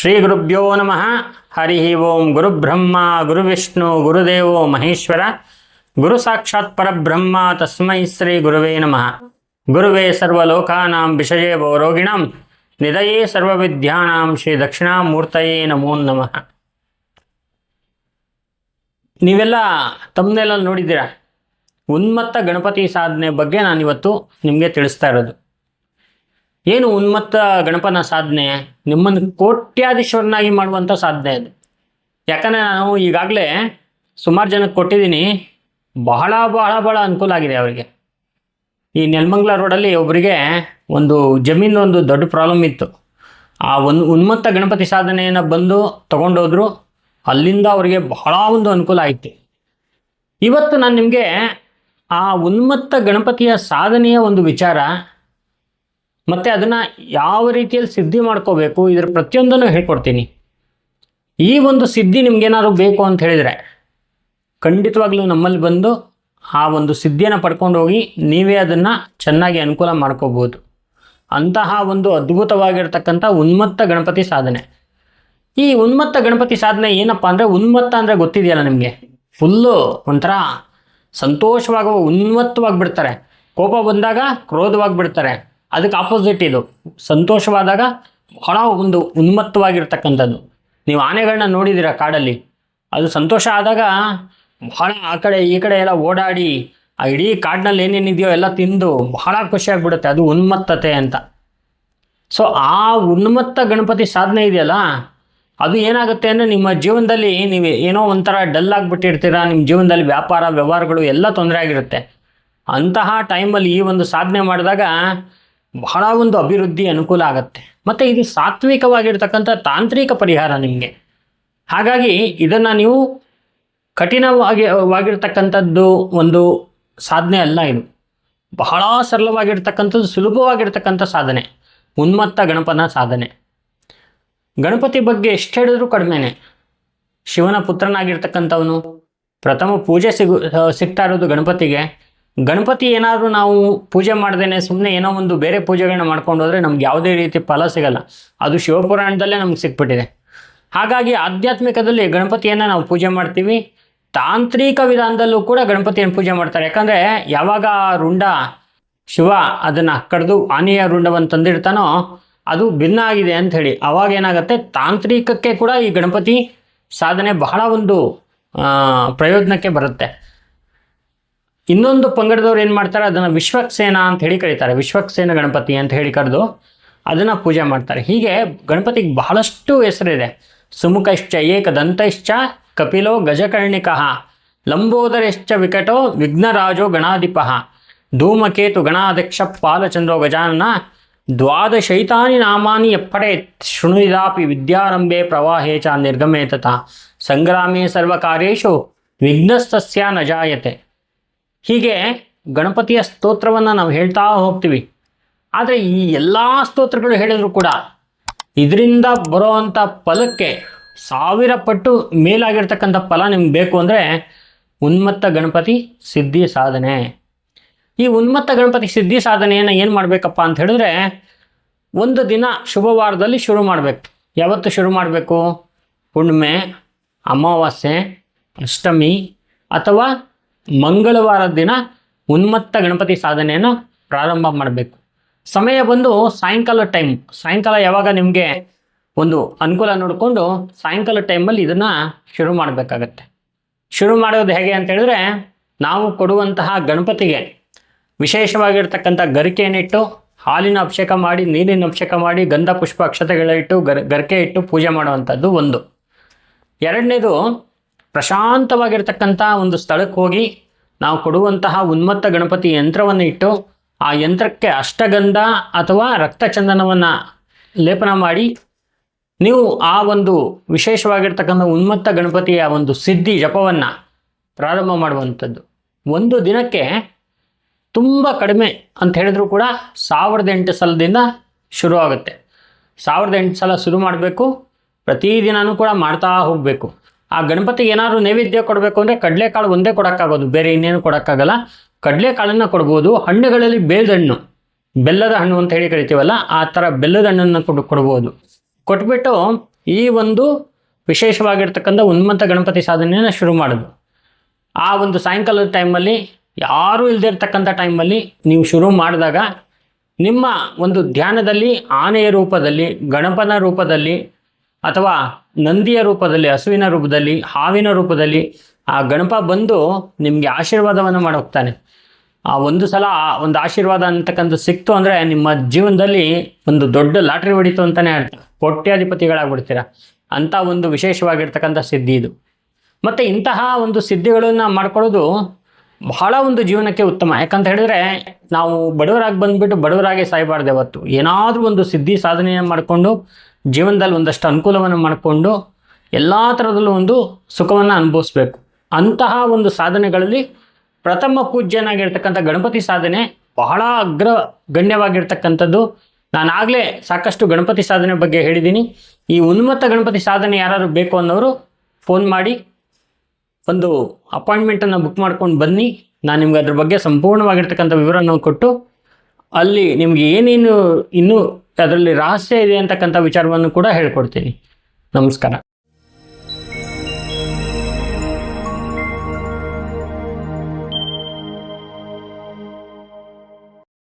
ಶ್ರೀ ಗುರುಭ್ಯೋ ನಮಃ. ಹರಿ ಓಂ ಗುರುಬ್ರಹ್ಮ ಗುರುವಿಷ್ಣು ಗುರುದೇವೋ ಮಹೇಶ್ವರ. ಗುರು ಸಾಕ್ಷಾತ್ ಪರಬ್ರಹ್ಮ, ತಸ್ಮೈ ಶ್ರೀ ಗುರುವೇ ನಮಃ. ಗುರುವೇ ಸರ್ವಲೋಕಾನಾಂ ವಿಷಯೇ ರೋಗಿಣಂ. ನಿಧಯೇ ಸರ್ವವಿದ್ಯಾನಾಂ ಶ್ರೀ ದಕ್ಷಿಣಾಮೂರ್ತಯೇ ನಮೋ ನಮಃ. ನೀವೆಲ್ಲ ತಮ್ಮನೆಲ್ಲ ನೋಡಿದ್ದೀರಾ? ಉನ್ಮತ್ತ ಗಣಪತಿ ಸಾಧನೆ ಬಗ್ಗೆ ನಾನಿವತ್ತು ನಿಮಗೆ ತಿಳಿಸ್ತಾ ಇರೋದು. ಏನು ಉನ್ಮತ್ತ ಗಣಪನ ಸಾಧನೆ? ನಿಮ್ಮನ್ನು ಕೋಟ್ಯಾಧೀಶ್ವರನಾಗಿ ಮಾಡುವಂಥ ಸಾಧನೆ ಅದು. ಯಾಕಂದರೆ ನಾನು ಈಗಾಗಲೇ ಸುಮಾರು ಜನಕ್ಕೆ ಕೊಟ್ಟಿದ್ದೀನಿ. ಬಹಳ ಬಹಳ ಬಹಳ ಅನುಕೂಲ ಆಗಿದೆ ಅವರಿಗೆ. ಈ ನೆಲಮಂಗ್ಲ ರೋಡಲ್ಲಿ ಒಬ್ಬರಿಗೆ ಒಂದು ಜಮೀನು ಒಂದು ದೊಡ್ಡ ಪ್ರಾಬ್ಲಮ್ ಇತ್ತು. ಆ ಒಂದು ಉನ್ಮತ್ತ ಗಣಪತಿ ಸಾಧನೆಯನ್ನು ಬಂದು ತಗೊಂಡೋದ್ರು ಅಲ್ಲಿಂದ ಅವರಿಗೆ ಬಹಳ ಒಂದು ಅನುಕೂಲ ಆಯಿತು. ಇವತ್ತು ನಾನು ನಿಮಗೆ ಆ ಉನ್ಮತ್ತ ಗಣಪತಿಯ ಸಾಧನೆಯ ಒಂದು ವಿಚಾರ ಮತ್ತು ಅದನ್ನು ಯಾವ ರೀತಿಯಲ್ಲಿ ಸಿದ್ಧಿ ಮಾಡ್ಕೋಬೇಕು? ಇದರ ಪ್ರತಿಯೊಂದನ್ನು ಹೇಳ್ಕೊಡ್ತೀನಿ. ಈ ಒಂದು ಸಿದ್ಧಿ ನಿಮ್ಗೇನಾದ್ರು ಬೇಕು ಅಂತ ಹೇಳಿದರೆ, ಖಂಡಿತವಾಗ್ಲೂ ನಮ್ಮಲ್ಲಿ ಬಂದು ಆ ಒಂದು ಸಿದ್ಧಿಯನ್ನು ಪಡ್ಕೊಂಡು ಹೋಗಿ ನೀವೇ ಅದನ್ನು ಚೆನ್ನಾಗಿ ಅನುಕೂಲ ಮಾಡ್ಕೋಬೋದು ಅಂತಹ ಒಂದು ಅದ್ಭುತವಾಗಿರ್ತಕ್ಕಂಥ ಉನ್ಮತ್ತ ಗಣಪತಿ ಸಾಧನೆ. ಈ ಉನ್ಮತ್ತ ಗಣಪತಿ ಸಾಧನೆ ಏನಪ್ಪ ಅಂದರೆ, ಉನ್ಮತ್ತ ಅಂದರೆ ಗೊತ್ತಿದೆಯಲ್ಲ ನಿಮಗೆ? ಫುಲ್ಲು ಒಂಥರ ಸಂತೋಷವಾಗುವ ಉನ್ಮತ್ತವಾಗಿ ಬಿಡ್ತಾರೆ ಕೋಪ ಬಂದಾಗ ಕ್ರೋಧವಾಗಿ ಬಿಡ್ತಾರೆ ಅದಕ್ಕೆ ಆಪೋಸಿಟ್ ಇದು. ಸಂತೋಷವಾದಾಗ ಬಹಳ ಒಂದು ಉನ್ಮತ್ತವಾಗಿರ್ತಕ್ಕಂಥದ್ದು. ನೀವು ಆನೆಗಳನ್ನ ನೋಡಿದ್ದೀರಾ ಕಾಡಲ್ಲಿ? ಅದು ಸಂತೋಷ ಆದಾಗ ಬಹಳ ಆ ಕಡೆ ಈ ಕಡೆ ಎಲ್ಲ ಓಡಾಡಿ, ಆ ಇಡೀ ಕಾಡಿನಲ್ಲಿ ಏನೇನಿದೆಯೋ ಎಲ್ಲ ತಿಂದು ಬಹಳ ಖುಷಿಯಾಗಿಬಿಡುತ್ತೆ. ಅದು ಉನ್ಮತ್ತತೆ ಅಂತ. ಸೊ ಆ ಉನ್ಮತ್ತ ಗಣಪತಿ ಸಾಧನೆ ಇದೆಯಲ್ಲ, ಅದು ಏನಾಗುತ್ತೆ ಅಂದರೆ ನಿಮ್ಮ ಜೀವನದಲ್ಲಿ ನೀವು ಏನೋ ಒಂಥರ ಡಲ್ ಆಗಿಬಿಟ್ಟಿರ್ತೀರಾ, ನಿಮ್ಮ ಜೀವನದಲ್ಲಿ ವ್ಯಾಪಾರ, ವ್ಯವಹಾರಗಳು ಎಲ್ಲ ತೊಂದರೆ ಆಗಿರುತ್ತೆ. ಅಂತಹ ಟೈಮಲ್ಲಿ ಈ ಒಂದು ಸಾಧನೆ ಮಾಡಿದಾಗ ಬಹಳ ಒಂದು ಅಭಿವೃದ್ಧಿ ಅನುಕೂಲ ಆಗುತ್ತೆ. ಮತ್ತು ಇದು ಸಾತ್ವಿಕವಾಗಿರ್ತಕ್ಕಂಥ ತಾಂತ್ರಿಕ ಪರಿಹಾರ ನಿಮಗೆ. ಹಾಗಾಗಿ ಇದನ್ನು ನೀವು ಕಠಿಣವಾಗಿ ವಾಗಿರ್ತಕ್ಕಂಥದ್ದು ಒಂದು ಸಾಧನೆ ಅಲ್ಲ ಇದು. ಬಹಳ ಸರಳವಾಗಿರ್ತಕ್ಕಂಥದ್ದು, ಸುಲಭವಾಗಿರ್ತಕ್ಕಂಥ ಸಾಧನೆ. ಉನ್ಮತ್ತ ಗಣಪನ ಸಾಧನೆ. ಗಣಪತಿ ಬಗ್ಗೆ ಎಷ್ಟು ಹೇಳಿದ್ರೂ ಕಡಿಮೆನೆ. ಶಿವನ ಪುತ್ರನಾಗಿರ್ತಕ್ಕಂಥವನು ಪ್ರಥಮ ಪೂಜೆ ಸಿಗು ಸಿಗ್ತಾ ಇರೋದು ಗಣಪತಿಗೆ. ಗಣಪತಿ ಏನಾದರೂ ನಾವು ಪೂಜೆ ಮಾಡ್ದೇನೆ ಸುಮ್ಮನೆ ಏನೋ ಒಂದು ಬೇರೆ ಪೂಜೆಗಳನ್ನ ಮಾಡ್ಕೊಂಡು ಹೋದರೆ ನಮ್ಗೆ ಯಾವುದೇ ರೀತಿ ಫಲ ಸಿಗಲ್ಲ. ಅದು ಶಿವಪುರಾಣದಲ್ಲೇ ನಮ್ಗೆ ಸಿಕ್ಬಿಟ್ಟಿದೆ. ಹಾಗಾಗಿ ಆಧ್ಯಾತ್ಮಿಕದಲ್ಲಿ ಗಣಪತಿಯನ್ನು ನಾವು ಪೂಜೆ ಮಾಡ್ತೀವಿ. ತಾಂತ್ರಿಕ ವಿಧಾನದಲ್ಲೂ ಕೂಡ ಗಣಪತಿಯನ್ನು ಪೂಜೆ ಮಾಡ್ತಾರೆ. ಯಾಕಂದರೆ ಯಾವಾಗ ರುಂಡ ಶಿವ ಅದನ್ನು ಕಡಿದು ಆನೆಯ ರುಂಡವನ್ನು ತಂದಿಡ್ತಾನೋ ಅದು ಭಿನ್ನ ಆಗಿದೆ ಅಂತ ಹೇಳಿ. ಅವಾಗ ಏನಾಗುತ್ತೆ? ತಾಂತ್ರಿಕಕ್ಕೆ ಕೂಡ ಈ ಗಣಪತಿ ಸಾಧನೆ ಬಹಳ ಒಂದು ಪ್ರಯೋಜನಕ್ಕೆ ಬರುತ್ತೆ. ಇನ್ನೊಂದು ಪಂಗಡದವ್ರು ಏನು ಮಾಡ್ತಾರೆ? ಅದನ್ನು ವಿಶ್ವಕ್ಸೇನ ಅಂತ ಹೇಳಿ ಕರೀತಾರೆ. ವಿಶ್ವಕ್ಸೇನ ಗಣಪತಿ ಅಂತ ಹೇಳಿ ಕರೆದು ಅದನ್ನು ಪೂಜೆ ಮಾಡ್ತಾರೆ. ಹೀಗೆ ಗಣಪತಿಗೆ ಬಹಳಷ್ಟು ಹೆಸರಿದೆ. ಸುಮುಖಶ್ಚ ಏಕದಂತಶ್ಚ ಕಪಿಲೋ ಗಜಕರ್ಣಿಕಃ ಲಂಬೋದರಶ್ಚ ವಿಕಟೋ ವಿಘ್ನರಾಜೋ ಗಣಾಧಿಪಃ ಧೂಮಕೇತು ಗಣಾಧ್ಯಕ್ಷ ಪಾಲಚಂದ್ರೋ ಗಜಾನನ ದ್ವಾದಶೈತಾನಿ ನಾಮಾನಿ ಎಪ್ಪಡೆ ಶೃಣುಯಿದಾಪಿ ವಿದ್ಯಾರಂಭೆ ಪ್ರವಾಹೇ ಚ ನಿರ್ಗಮೇ ತಥಾ ಸಂಗ್ರಾಮೇ ಸರ್ವಕಾರ್ಯೇಷು ವಿಘ್ನಸ್ತಸ್ಯ ನ ಜಾಯತೆ. ಹೀಗೆ ಗಣಪತಿಯ ಸ್ತೋತ್ರವನ್ನು ನಾವು ಹೇಳ್ತಾ ಹೋಗ್ತೀವಿ. ಆದರೆ ಈ ಎಲ್ಲ ಸ್ತೋತ್ರಗಳು ಹೇಳಿದರೂ ಕೂಡ ಇದರಿಂದ ಬರೋವಂಥ ಫಲಕ್ಕೆ ಸಾವಿರ ಪಟ್ಟು ಮೇಲಾಗಿರ್ತಕ್ಕಂಥ ಫಲ ನಿಮ್ಗೆ ಬೇಕು ಅಂದರೆ ಉನ್ಮತ್ತ ಗಣಪತಿ ಸಿದ್ಧಿ ಸಾಧನೆ. ಈ ಉನ್ಮತ್ತ ಗಣಪತಿ ಸಿದ್ಧಿ ಸಾಧನೆಯನ್ನು ಏನು ಮಾಡಬೇಕಪ್ಪ ಅಂತ ಹೇಳಿದ್ರೆ ಒಂದು ದಿನ ಶುಭವಾರದಲ್ಲಿ ಶುರು ಮಾಡಬೇಕು. ಯಾವತ್ತು ಶುರು ಮಾಡಬೇಕು? ಹುಣ್ಣಿಮೆ, ಅಮಾವಾಸ್ಯೆ, ಅಷ್ಟಮಿ ಅಥವಾ ಮಂಗಳವಾರದ ದಿನ ಉನ್ಮತ್ತ ಗಣಪತಿ ಸಾಧನೆಯನ್ನು ಪ್ರಾರಂಭ ಮಾಡಬೇಕು. ಸಮಯ ಬಂದು ಸಾಯಂಕಾಲ ಟೈಮ್ ಸಾಯಂಕಾಲ ಯಾವಾಗ ನಿಮಗೆ ಒಂದು ಅನುಕೂಲ ನೋಡಿಕೊಂಡು ಸಾಯಂಕಾಲ ಟೈಮಲ್ಲಿ ಇದನ್ನು ಶುರು ಮಾಡಬೇಕಾಗತ್ತೆ. ಶುರು ಮಾಡೋದು ಹೇಗೆ ಅಂತ ಹೇಳಿದ್ರೆ, ನಾವು ಕೊಡುವಂತಹ ಗಣಪತಿಗೆ ವಿಶೇಷವಾಗಿರ್ತಕ್ಕಂಥ ಗರಿಕೆಯನ್ನಿಟ್ಟು ಹಾಲಿನ ಅಭಿಷೇಕ ಮಾಡಿ, ನೀರಿನ ಅಭಿಷೇಕ ಮಾಡಿ ಗಂಧ ಪುಷ್ಪ ಅಕ್ಷತೆಗಳಿಟ್ಟು, ಗರ್, ಗರಿಕೆ ಇಟ್ಟು ಪೂಜೆ ಮಾಡುವಂಥದ್ದು ಒಂದು. ಎರಡನೇದು ಪ್ರಶಾಂತವಾಗಿರ್ತಕ್ಕಂಥ ಒಂದು ಸ್ಥಳಕ್ಕೆ ಹೋಗಿ ನಾವು ಕೊಡುವಂತಹ ಉನ್ಮತ್ತ ಗಣಪತಿ ಯಂತ್ರವನ್ನು ಇಟ್ಟು ಆ ಯಂತ್ರಕ್ಕೆ ಅಷ್ಟಗಂಧ ಅಥವಾ ರಕ್ತಚಂದನವನ್ನು ಲೇಪನ ಮಾಡಿ ನೀವು ಆ ಒಂದು ವಿಶೇಷವಾಗಿರ್ತಕ್ಕಂಥ ಉನ್ಮತ್ತ ಗಣಪತಿಯ ಒಂದು ಸಿದ್ಧಿ ಜಪವನ್ನು ಪ್ರಾರಂಭ ಮಾಡುವಂಥದ್ದು. ಒಂದು ದಿನಕ್ಕೆ ತುಂಬ ಕಡಿಮೆ ಅಂತ ಹೇಳಿದ್ರು ಕೂಡ ಸಾವಿರದ ಎಂಟು ಸಲದಿಂದ ಶುರು ಆಗುತ್ತೆ. ಸಾವಿರದ ಎಂಟು ಸಲ ಶುರು ಮಾಡಬೇಕು. ಪ್ರತಿದಿನವೂ ಕೂಡ ಮಾಡ್ತಾ ಹೋಗಬೇಕು. ಆ ಗಣಪತಿ ಏನಾದರೂ ನೈವೇದ್ಯ ಕೊಡಬೇಕು ಅಂದರೆ ಕಡಲೆಕಾಳು ಒಂದೇ ಕೊಡೋಕ್ಕಾಗೋದು, ಬೇರೆ ಇನ್ನೇನು ಕೊಡೋಕ್ಕಾಗಲ್ಲ. ಕಡಲೆಕಾಳನ್ನು ಕೊಡ್ಬೋದು, ಹಣ್ಣುಗಳಲ್ಲಿ ಬೇಲ್ದ ಹಣ್ಣು ಬೆಲ್ಲದ ಹಣ್ಣು ಅಂತ ಹೇಳಿ ಕರಿತೀವಲ್ಲ, ಆ ಥರ ಬೆಲ್ಲದ ಹಣ್ಣನ್ನು ಕೊಡು, ಕೊಡ್ಬೋದು. ಕೊಟ್ಬಿಟ್ಟು ಈ ಒಂದು ವಿಶೇಷವಾಗಿರ್ತಕ್ಕಂಥ ಉನ್ಮಂತ ಗಣಪತಿ ಸಾಧನೆಯನ್ನು ಶುರು ಮಾಡೋದು. ಆ ಒಂದು ಸಾಯಂಕಾಲದ ಟೈಮಲ್ಲಿ ಯಾರೂ ಇಲ್ಲದೆ ಇರ್ತಕ್ಕಂಥ ಟೈಮಲ್ಲಿ ನೀವು ಶುರು ಮಾಡಿದಾಗ ನಿಮ್ಮ ಒಂದು ಧ್ಯಾನದಲ್ಲಿ ಆನೆಯ ರೂಪದಲ್ಲಿ, ಗಣಪನ ರೂಪದಲ್ಲಿ ಅಥವಾ ನಂದಿಯ ರೂಪದಲ್ಲಿ, ಹಸುವಿನ ರೂಪದಲ್ಲಿ, ಹಾವಿನ ರೂಪದಲ್ಲಿ ಆ ಗಣಪ ಬಂದು ನಿಮಗೆ ಆಶೀರ್ವಾದವನ್ನು ಮಾಡೋಗ್ತಾನೆ ಆ ಒಂದು ಸಲ ಒಂದು ಆಶೀರ್ವಾದ ಅಂತಕ್ಕಂಥ ಸಿಕ್ತು ಅಂದರೆ ನಿಮ್ಮ ಜೀವನದಲ್ಲಿ ಒಂದು ದೊಡ್ಡ ಲಾಟ್ರಿ ಹೊಡಿತು ಅಂತಲೇ ಅರ್ಥ. ಕೋಟ್ಯಾಧಿಪತಿಗಳಾಗ್ಬಿಡ್ತೀರ. ಅಂಥ ಒಂದು ವಿಶೇಷವಾಗಿರ್ತಕ್ಕಂಥ ಸಿದ್ಧಿ ಇದು. ಮತ್ತು ಇಂತಹ ಒಂದು ಸಿದ್ಧಿಗಳನ್ನು ಮಾಡ್ಕೊಳ್ಳೋದು ಬಹಳ ಒಂದು ಜೀವನಕ್ಕೆ ಉತ್ತಮ. ಯಾಕಂತ ಹೇಳಿದ್ರೆ ನಾವು ಬಡವರಾಗಿ ಬಂದ್ಬಿಟ್ಟು ಬಡವರಾಗೆ ಸಾಯಬಾರ್ದು ಅವತ್ತು ಏನಾದರೂ ಒಂದು ಸಿದ್ಧಿ ಸಾಧನೆಯನ್ನು ಮಾಡಿಕೊಂಡು ಜೀವನದಲ್ಲಿ ಒಂದಷ್ಟು ಅನುಕೂಲವನ್ನು ಮಾಡಿಕೊಂಡು ಎಲ್ಲ ಥರದಲ್ಲೂ ಒಂದು ಸುಖವನ್ನು ಅನುಭವಿಸ್ಬೇಕು. ಅಂತಹ ಒಂದು ಸಾಧನೆಗಳಲ್ಲಿ ಪ್ರಥಮ ಪೂಜ್ಯನಾಗಿರ್ತಕ್ಕಂಥ ಗಣಪತಿ ಸಾಧನೆ ಬಹಳ ಅಗ್ರ ಗಣ್ಯವಾಗಿರ್ತಕ್ಕಂಥದ್ದು. ನಾನಾಗಲೇ ಸಾಕಷ್ಟು ಗಣಪತಿ ಸಾಧನೆ ಬಗ್ಗೆ ಹೇಳಿದ್ದೀನಿ. ಈ ಉನ್ಮತ್ತ ಗಣಪತಿ ಸಾಧನೆ ಯಾರಾದ್ರು ಬೇಕು ಅನ್ನೋರು ಫೋನ್ ಮಾಡಿ ಒಂದು ಅಪಾಯಿಂಟ್ಮೆಂಟನ್ನು ಬುಕ್ ಮಾಡ್ಕೊಂಡು ಬನ್ನಿ. ನಾನು ನಿಮ್ಗೆ ಅದ್ರ ಬಗ್ಗೆ ಸಂಪೂರ್ಣವಾಗಿರ್ತಕ್ಕಂಥ ವಿವರವನ್ನು ಕೊಟ್ಟು ಅಲ್ಲಿ ನಿಮ್ಗೆ ಏನೇನು ಇನ್ನೂ ಅದರಲ್ಲಿ ರಹಸ್ಯ ಇದೆ ಅಂತಕ್ಕಂಥ ವಿಚಾರವನ್ನು ಕೂಡ ಹೇಳ್ಕೊಡ್ತೀನಿ. ನಮಸ್ಕಾರ.